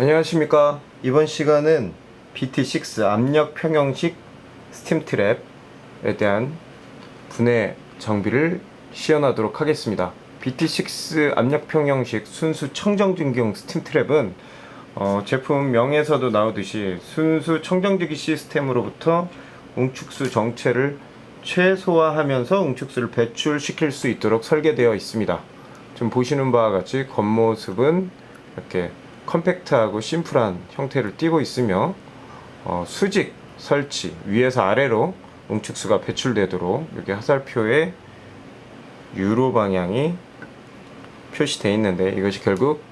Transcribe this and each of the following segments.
안녕하십니까. 이번 시간은 BT6 압력 평형식 스팀 트랩에 대한 분해 정비를 시연하도록 하겠습니다. BT6 압력 평형식 순수 청정전기용 스팀 트랩은 어, 제품 명에서도 나오듯이 순수 청정전기 시스템으로부터 웅축수 정체를 최소화하면서 웅축수를 배출시킬 수 있도록 설계되어 있습니다. 지금 보시는 바와 같이 겉모습은 이렇게 컴팩트하고 심플한 형태를 띠고 있으며 어, 수직 설치 위에서 아래로 웅축수가 배출되도록 여기 화살표에 유로 방향이 표시되어 있는데 이것이 결국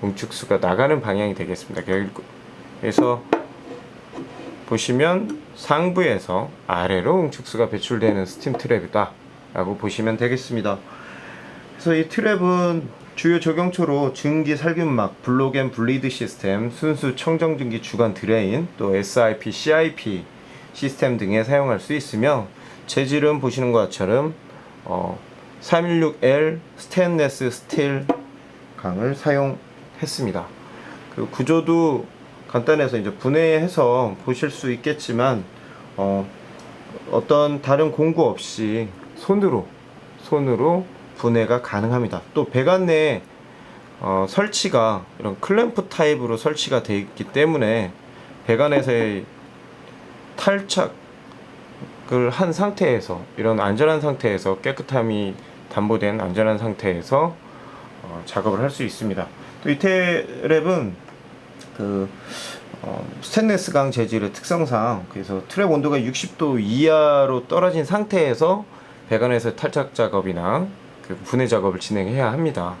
웅축수가 나가는 방향이 되겠습니다. 그래서 보시면 상부에서 아래로 웅축수가 배출되는 스팀 트랩이다 라고 보시면 되겠습니다. 그래서 이 트랩은 주요 적용초로 증기 살균막, 블록앤 블리드 시스템, 순수 청정증기 주간 드레인, 또 SIP, CIP 시스템 등에 사용할 수 있으며 재질은 보시는 것처럼 어, 316L 스테인레스 스틸 강을 사용했습니다. 그 구조도 간단해서 이제 분해해서 보실 수 있겠지만 어, 어떤 다른 공구 없이 손으로 손으로 분해가 가능합니다. 또 배관 내에 어, 설치가 이런 클램프 타입으로 설치가 되어 있기 때문에 배관에서의 탈착을 한 상태에서 이런 안전한 상태에서 깨끗함이 담보된 안전한 상태에서 어, 작업을 할 수 있습니다. 또이 트랩은 그 어, 스테인레스 강 재질의 특성상 그래서 트랩 온도가 60도 이하로 떨어진 상태에서 배관에서 탈착 작업이나 그 분해 작업을 진행해야 합니다.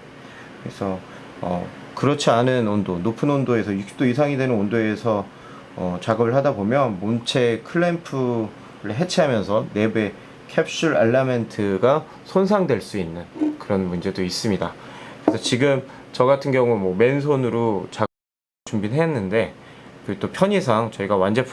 그래서 어, 그렇지 않은 온도, 높은 온도에서 60도 이상이 되는 온도에서 어, 작업을 하다 보면 문체 클램프를 해체하면서 내부의 캡슐 알라멘트가 손상될 수 있는 그런 문제도 있습니다. 그래서 지금 저 같은 경우 뭐 맨손으로 작업 준비를 했는데 그또 편의상 저희가 완제품